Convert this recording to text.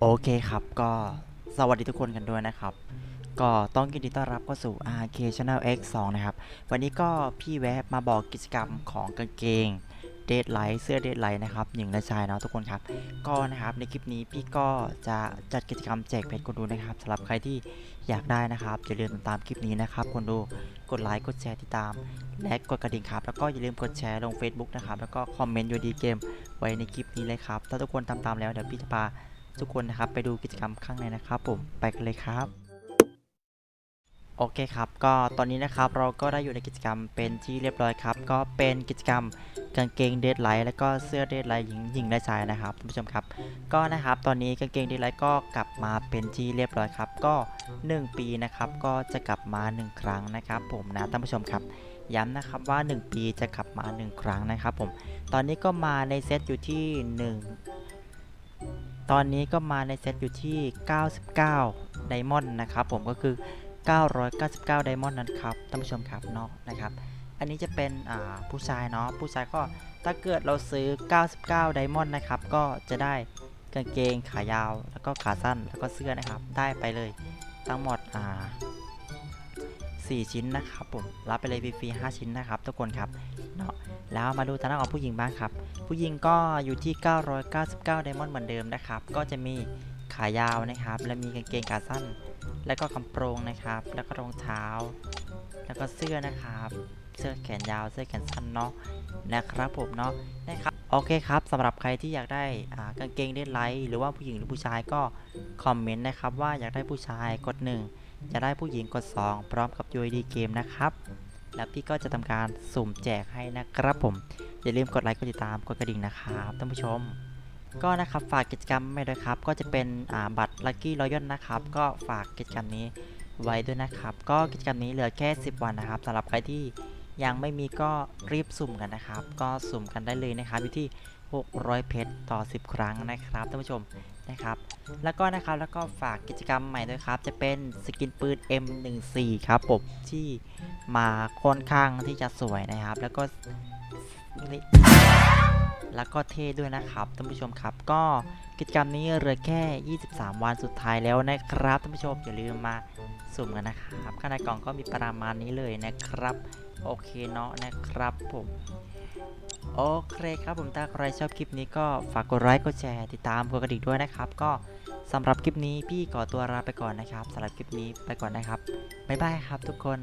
โอเคครับก็สวัสดีทุกคนกันด้วยนะครับ ก็ต้องยินดีต้อนรับเข้าสู่ RK Channel X 2 นะครับ วันนี้ก็พี่แวะมาบอกกิจกรรมของกางเกงเดดไลท์เสื้อเดดไลท์นะครับหญิงและชายเนาะทุกคนครับ ก็นะครับในคลิปนี้พี่ก็จะจัดกิจกรรมแจกเพชรคนดูนะครับสำหรับใครที่อยากได้นะครับอย่าลืมติดตามคลิปนี้นะครับคนดูกดไลค์กดแชร์ติดตาม และกดกระดิ่งครับ แล้วก็อย่าลืมกดแชร์ลง Facebook นะครับแล้วก็คอมเมนต์ยูดีเกมไว้ในคลิปนี้เลยครับถ้าทุกคนตามแล้วเดี๋ยวพี่จะพา ทุกคนนะครับไปดูกิจกรรมข้างในนะครับผมไปกันเลยครับโอเคครับ ก็ตอนนี้นะครับเราก็ได้อยู่ในกิจกรรมเป็นที่เรียบร้อยครับ ก็เป็นกิจกรรมกางเกงเดดไลท์แล้วก็เสื้อเดดไลท์หญิงหญิงและชายนะครับท่านผู้ชมครับ ก็นะครับตอนนี้กางเกงเดดไลท์ก็กลับมาเป็นที่เรียบร้อยครับ ก็ 1 ปีนะครับก็จะกลับมา 1 ครั้งนะครับ ผมนะท่านผู้ชมครับย้ำนะครับว่า 1 ปีจะกลับมา 1 ครั้งนะครับผม ตอนนี้ก็มาในเซตอยู่ที่1 ตอนนี้ก็มาในเซตอยู่ที่ 99 ไดมอนด์นะครับผมก็คือ 999 ไดมอนด์นะครับท่านผู้ชมครับเนาะนะครับ อันนี้จะเป็นผู้ชายเนาะผู้ชายก็ถ้าเกิดเราซื้อ 99 ไดมอนด์นะครับ ก็จะได้กางเกงขายาวแล้วก็ขาสั้นแล้วก็เสื้อนะครับ ได้ไปเลยทั้งหมดอ่า 4 ชิ้นนะครับผมรับไปเลยฟรีๆ5ชิ้นนะครับทุกคนครับเนาะแล้วมาดูทางด้านของผู้หญิงบ้างครับ ผู้หญิงก็อยู่ที่ 999ไดมอนด์เหมือนเดิมนะครับ ก็จะมีขายาวนะครับ และมีกางเกงขาสั้น แล้วก็กำโปรงนะครับ แล้วก็รองเท้า แล้วก็เสื้อนะครับ เสื้อแขนยาวเสื้อแขนสั้นเนาะนะครับผมเนาะนะครับโอเคครับสำหรับใครที่อยากได้กางเกงเดดไลท์หรือว่าผู้หญิงหรือผู้ชายก็คอมเมนต์นะครับว่าอยากได้ผู้ชายกด1 จะได้ผู้หญิงกด 2 พร้อมกับ UID เกมนะครับ แล้วพี่ก็จะทำการสุ่มแจกให้นะครับผม อย่าลืมกดไลค์กดติดตามกดกระดิ่งนะครับท่านผู้ชม ก็นะครับฝากกิจกรรมไม่ด้วยครับ ก็จะเป็นบัตร Lucky Royal นะครับ ก็ฝากกิจกรรมนี้ไว้ด้วยนะครับ ก็กิจกรรมนี้เหลือแค่ 10 วันนะครับสำหรับใครที่ ยังไม่มีก็รีบสุ่มกันนะครับ ก็สุ่มกันได้เลยนะครับอยู่ที่ 600 เพชรต่อ 10 ครั้งนะครับท่านผู้ชมนะครับแล้วก็นะครับแล้วก็ฝากกิจกรรมใหม่ด้วยครับ จะเป็นสกินปืน M14 ครับผมที่มาค่อนข้างที่จะสวยนะครับ แล้วก็ แล้วก็เท่ด้วยนะครับท่านผู้ชมครับก็กิจกรรมนี้เหลือแค่ 23 วันสุดท้ายแล้วนะครับท่านผู้ชมอย่าลืมมาสุ่มกันนะครับข้างในกล่องก็มีประมาณนี้เลยนะครับโอเคเนาะนะครับผมโอเคครับผมถ้าใครชอบคลิปนี้ก็ฝากกดไลค์กดแชร์ติดตามกดกระดิ่งด้วยนะครับ ก็สำหรับคลิปนี้พี่ขอตัวลาไปก่อนนะครับสำหรับคลิปนี้ไปก่อนนะครับบ๊ายบายครับทุกคน